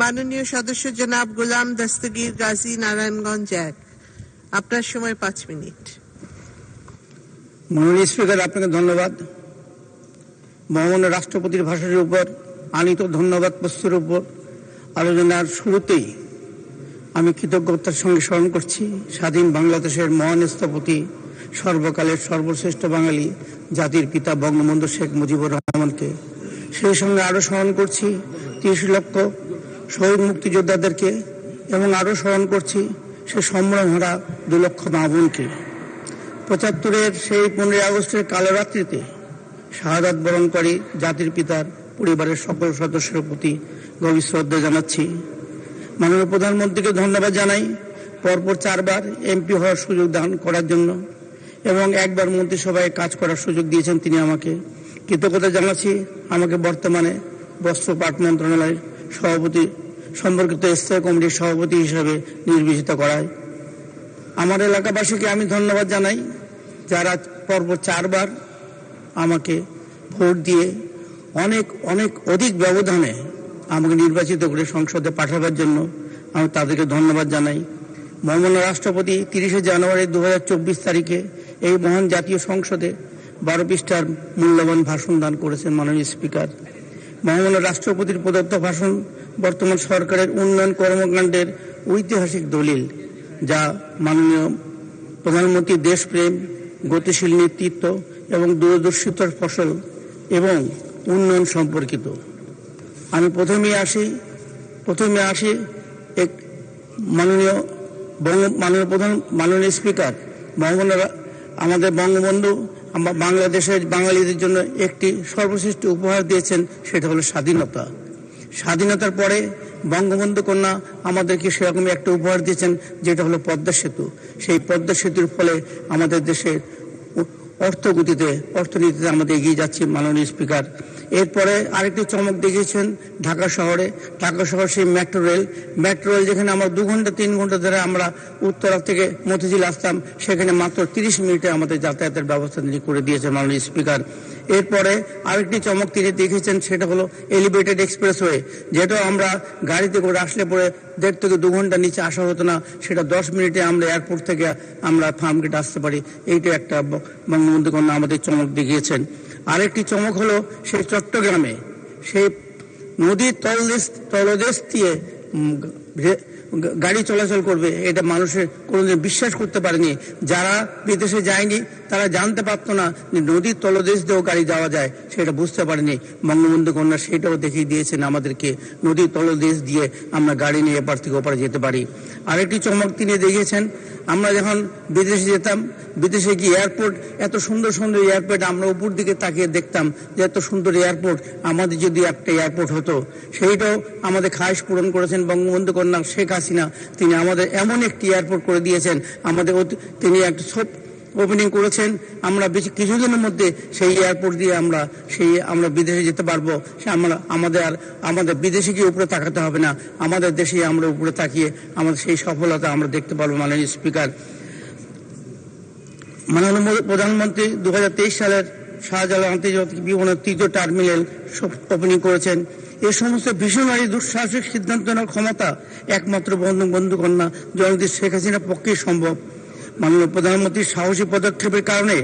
মাননীয় সদস্য জনাব গোলাম দস্তগীর গাজী নারায়ণগঞ্জ এক। আপনার সময় পাঁচ মিনিট। মাননীয় স্পিকার, আপনাকে ধন্যবাদ। মহামান্য রাষ্ট্রপতির ভাষণের উপর আনিত ধন্যবাদ প্রস্তুর উপর আলোচনার শুরুতেই আমি কৃতজ্ঞতার সঙ্গে স্মরণ করছি, স্বাধীন বাংলাদেশের মহান স্থপতি, সর্বকালের সর্বশ্রেষ্ঠ বাঙালি জাতির পিতা বঙ্গবন্ধু শেখ মুজিবুর রহমানকে। সেই সঙ্গে আরও স্মরণ করছি, তিরিশ লক্ষ শহীদ মুক্তিযোদ্ধাদেরকে এবং আরও স্মরণ করছি, সে সম্ভ্রমহারা দু লক্ষ মা বোনকে। পঁচাত্তরের সেই পনেরোই আগস্টের কালো রাত্রিতে শাহাদাত করে জাতির পিতার পরিবারের সকল সদস্যের প্রতি গভীর শ্রদ্ধা জানাচ্ছি। মাননীয় প্রধানমন্ত্রীকে ধন্যবাদ জানাই পরপর চারবার এমপি হওয়ার সুযোগ দান করার জন্য এবং একবার মন্ত্রিসভায় কাজ করার সুযোগ দিয়েছেন তিনি আমাকে। কৃতজ্ঞতা জানাচ্ছি আমাকে বর্তমানে বস্ত্র পাট মন্ত্রণালয়ের সভাপতি, সম্পর্কিত স্থায়ী কমিটির সভাপতি হিসাবে নির্বাচিত করায়। আমার এলাকাবাসীকে আমি ধন্যবাদ জানাই। যারা পরপর চারবার আমাকে ভোট দিয়ে অনেক অনেক, অধিক ব্যবধানে আমাকে নির্বাচিত করে সংসদে পাঠাবার জন্য আমি তাদেরকে ধন্যবাদ জানাই। মহামান্য রাষ্ট্রপতি তিরিশে জানুয়ারি দু হাজার চব্বিশ তারিখে এই মহান জাতীয় সংসদে বারো পৃষ্ঠার মূল্যবান ভাষণ দান করেছেন মাননীয় স্পিকার। মহামান্য রাষ্ট্রপতির প্রদত্ত ভাষণ বর্তমান সরকারের উন্নয়ন কর্মকাণ্ডের ঐতিহাসিক দলিল, যা মাননীয় প্রধানমন্ত্রী দেশপ্রেম, গতিশীল নেতৃত্ব এবং দূরদর্শিতার ফসল এবং উন্নয়ন সম্পর্কিত। আমি প্রথমে আসি প্রথমে আসি এক মাননীয় বঙ্গ, মাননীয় প্রধান, মাননীয় স্পিকার বঙ্গবন্ধু আমাদের বঙ্গবন্ধু বাংলাদেশের বাঙালিদের জন্য একটি সর্বশ্রেষ্ঠ উপহার দিয়েছেন সেটা হলো স্বাধীনতা। স্বাধীনতার পরে বঙ্গবন্ধু কন্যা আমাদেরকে সেরকমই একটা উপহার দিয়েছেন, যেটা হলো পদ্মা সেতু। সেই পদ্মা সেতুর ফলে আমাদের দেশের অর্থগতিতে, অর্থনীতিতে আমাদের এগিয়ে যাচ্ছে মাননীয় স্পিকার। এরপরে আরেকটি চমক দেখিয়েছেন ঢাকা শহরে। ঢাকা শহর সেই মেট্রো রেল। মেট্রো রেল যেখানে আমরা দু ঘণ্টা, তিন ঘণ্টা ধরে আমরা উত্তরা থেকে মতিঝিল আসতাম, সেখানে মাত্র তিরিশ মিনিটে আমাদের যাতায়াতের ব্যবস্থা তিনি করে দিয়েছেন মাননীয় স্পিকার। এরপরে আরেকটি চমক তিনি দেখেছেন, সেটা হলো এলিভেটেড এক্সপ্রেসওয়ে যেটা আমরা গাড়িতে করে আসলে পরে দেড় থেকে দু ঘণ্টা নিচে আসা হতো না, সেটা দশ মিনিটে আমরা এয়ারপোর্ট থেকে আমরা ফার্মগেট আসতে পারি। এইটা একটা বঙ্গবন্ধু কন্যা আমাদের চমক দেখিয়েছেন। আরেকটি চমক হলো সেই চট্টগ্রামে, সেই নদীর তলদেশ তলদেশ দিয়ে গাড়ি চলাচল করবে, এটা মানুষের কোনোদিন বিশ্বাস করতে পারেনি। যারা বিদেশে যায়নি তারা জানতে পারতো না যে নদীর তলদেশ দিয়েও গাড়ি যাওয়া যায়, সেটা বুঝতে পারেনি। বঙ্গবন্ধু কন্যা সেটাও দেখিয়ে দিয়েছেন আমাদেরকে, নদীর তলদেশ দিয়ে আমরা গাড়ি নিয়ে এপার থেকে ওপারে যেতে পারি। আরেকটি চমক তিনি দেখিয়েছেন, আমরা যখন বিদেশে যেতাম, বিদেশে গিয়ে এয়ারপোর্ট এত সুন্দর সুন্দর এয়ারপোর্ট আমরা উপর দিকে তাকিয়ে দেখতাম যে এত সুন্দর এয়ারপোর্ট আমাদের যদি একটা এয়ারপোর্ট হতো, সেইটাও আমাদের খায়স পূরণ করেছেন বঙ্গবন্ধু কন্যা শেখ হাসিনা। তিনি আমাদের এমন একটি এয়ারপোর্ট করে দিয়েছেন, আমাদের তিনি একটা ওপেনিং করেছেন, আমরা বেশি কিছুদিনের মধ্যে সেই এয়ারপোর্ট দিয়ে আমরা সেই, আমরা বিদেশে যেতে পারব। সে আমরা, আমাদের আর, আমাদের বিদেশে গিয়ে উপরে তাকাতে হবে না। আমাদের দেশে আমরা উপরে তাকিয়ে আমাদের সেই সফলতা আমরা দেখতে পারব মাননীয় স্পিকার মাননীয় প্রধানমন্ত্রী দু হাজার তেইশ সালের শাহজালাল আন্তর্জাতিক বিমানের তৃতীয় টার্মিনাল ওপেনিং করেছেন। এ সমস্ত ভীষণারী দুঃসাহসিক সিদ্ধান্ত নেওয়ার ক্ষমতা একমাত্র বন্ধু বন্ধু কন্যা জনদী শেখ হাসিনার পক্ষেই সম্ভব। মাননীয় প্রধানমন্ত্রীর সাহসী পদক্ষেপের কারণে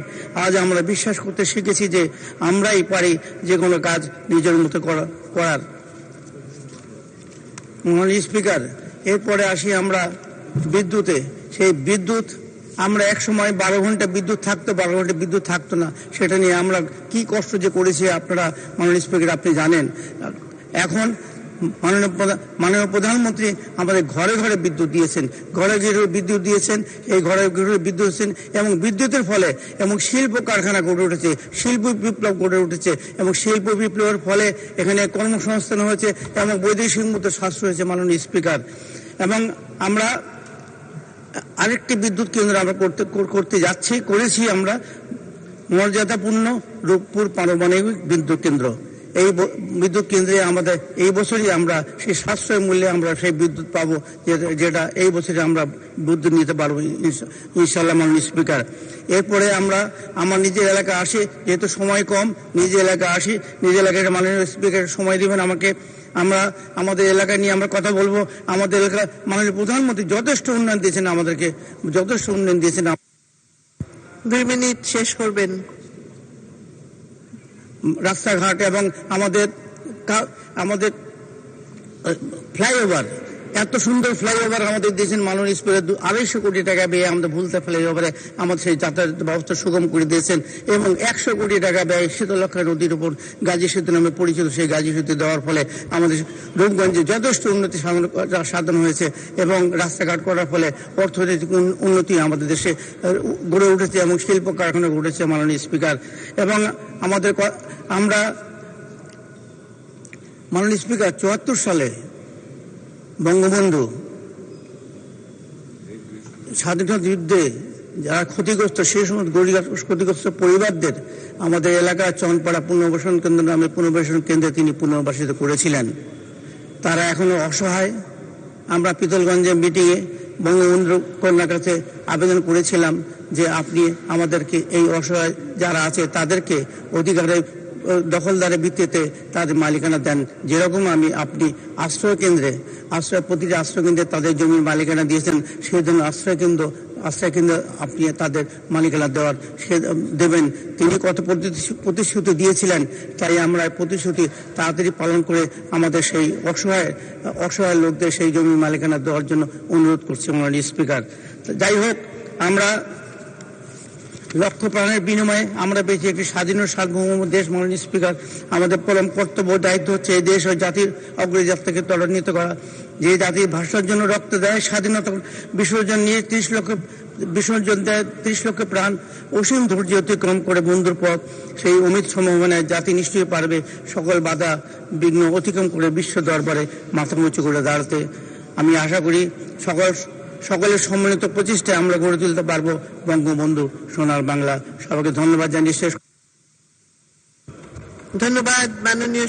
আজ আমরা বিশ্বাস করতে শিখেছি যে আমরাই পারি যে কোনো কাজ নিজের মতো করার। মাননীয় স্পিকার, এরপরে আসি আমরা বিদ্যুতে। সেই বিদ্যুৎ, আমরা এক সময় বারো ঘণ্টা বিদ্যুৎ থাকতো, বারো ঘণ্টা বিদ্যুৎ থাকতো না। সেটা নিয়ে আমরা কি কষ্ট যে করেছি আপনারা, মাননীয় স্পিকার, আপনি জানেন। এখন মাননীয় মাননীয় প্রধানমন্ত্রী আমাদের ঘরে ঘরে বিদ্যুৎ দিয়েছেন। ঘরে ঘরে বিদ্যুৎ দিয়েছেন, এই ঘরে ঘরে বিদ্যুৎ দিয়েছেন এবং বিদ্যুতের ফলে এবং শিল্প কারখানা গড়ে উঠেছে, শিল্প বিপ্লব গড়ে উঠেছে এবং শিল্প বিপ্লবের ফলে এখানে কর্মসংস্থান হয়েছে এবং বৈদেশিক মতো সাশ্রয় হয়েছে মাননীয় স্পিকার। এবং আমরা আরেকটি বিদ্যুৎ কেন্দ্র আমরা করতে করতে যাচ্ছি, করেছি আমরা মর্যাদাপূর্ণ রূপপুর পারমাণবিক বিদ্যুৎ কেন্দ্র। এই বিদ্যুৎ কেন্দ্রে আমাদের এই বছরই আমরা সেই সাশ্রয় মূল্যে আমরা সেই বিদ্যুৎ পাবো যেটা এই বছরে আমরা বিদ্যুৎ নিতে পারব ইনশাল্লাহ মাননীয় স্পিকার। এরপরে আমরা, আমার নিজের এলাকা আসি, যেহেতু সময় কম, নিজের এলাকা আসি, নিজের এলাকায় মাননীয় স্পিকার সময় দিবেন আমাকে। আমরা, আমাদের এলাকা নিয়ে আমরা কথা বলব, আমাদের এলাকা মাননীয় প্রধানমন্ত্রী যথেষ্ট উন্নয়ন দিয়েছেন আমাদেরকে, যথেষ্ট উন্নয়ন দিয়েছেন দুই মিনিট শেষ করবেন। রাস্তাঘাট এবং আমাদের আমাদের ফ্লাইওভার এত সুন্দর ফ্লাইওভার আমাদের দিয়েছেন মাননীয় স্পিকার আড়াইশো কোটি টাকা ব্যয়ে আমাদের ভুলতে ফ্লাইওভারে আমাদের সেই যাতায়াত ব্যবস্থা সুগম করে দিয়েছেন এবং একশো কোটি টাকা ব্যয় শীতলক্ষা নদীর উপর গাজী সেতু নামে পরিচিত সেই গাজী সেতু দেওয়ার ফলে আমাদের রূপগঞ্জে যথেষ্ট উন্নতি সাধন- হয়েছে এবং রাস্তাঘাট করার ফলে অর্থনৈতিক উন্নতি আমাদের দেশে গড়ে উঠেছে এবং শিল্প কারখানা গড়েছে মাননীয় স্পিকার। এবং আমাদের আমরা মাননীয় স্পিকার চুয়াত্তর সালে বঙ্গবন্ধু স্বাধীনতা যুদ্ধে যারা ক্ষতিগ্রস্ত সেই গরিব ক্ষতিগ্রস্ত পরিবারদের আমাদের এলাকার চনপাড়া পুনর্বাসন কেন্দ্র নামে পুনর্বাসন কেন্দ্রে তিনি পুনর্বাসিত করেছিলেন। তারা এখনও অসহায়। আমরা পিতলগঞ্জে মিটিংয়ে বঙ্গবন্ধু কন্যার কাছে আবেদন করেছিলাম যে আপনি আমাদেরকে এই অসহায় যারা আছে তাদেরকে অধিকারের আহ, দখলদারের ভিত্তিতে তাদের মালিকানা দেন। যেরকম আমি আপনি আশ্রয় কেন্দ্রে, আশ্রয় প্রতিটি আশ্রয় কেন্দ্রে তাদের জমির মালিকানা দিয়েছেন সেই জন্য আশ্রয় কেন্দ্র আশ্রয় কেন্দ্র আপনি তাদের মালিকানা দেওয়ার সে, দেবেন। তিনি কত প্রতিশ্রু- প্রতিশ্রুতি দিয়েছিলেন, তাই আমরা প্রতিশ্রুতি তাড়াতাড়ি পালন করে আমাদের সেই অসহায় অসহায় লোকদের সেই জমির মালিকানা দেওয়ার জন্য অনুরোধ করছি মাননীয় স্পিকার। যাই হোক, আমরা লক্ষ প্রাণের বিনিময়ে আমরা পেয়েছি একটি স্বাধীন ও সার্বভৌম দেশ, মাননীয় স্পিকার। আমাদের পরম কর্তব্য দায়িত্ব হচ্ছে এই দেশ ও জাতির অগ্রযাত্রাকে ত্বরান্বিত করা। যে জাতির ভাষার জন্য রক্ত দেয়, স্বাধীনতা বিসর্জন নিয়ে ত্রিশ লক্ষ, বিসর্জন দেয় ত্রিশ লক্ষ প্রাণ, অসীম ধৈর্য অতিক্রম করে বন্ধুর পথ। সেই অমিত সম্ভাবনায় জাতি নিশ্চয়ই পারবে সকল বাধা বিঘ্ন অতিক্রম করে বিশ্ব দরবারে মাথা উঁচু করে দাঁড়াতে। আমি আশা করি সকল সকলের সম্মিলিত প্রচেষ্টায় আমরা গড়ে তুলতে পারব। বঙ্গবন্ধু সোনার বাংলা। সবাইকে ধন্যবাদ জানিয়ে শেষ ধন্যবাদ, মাননীয়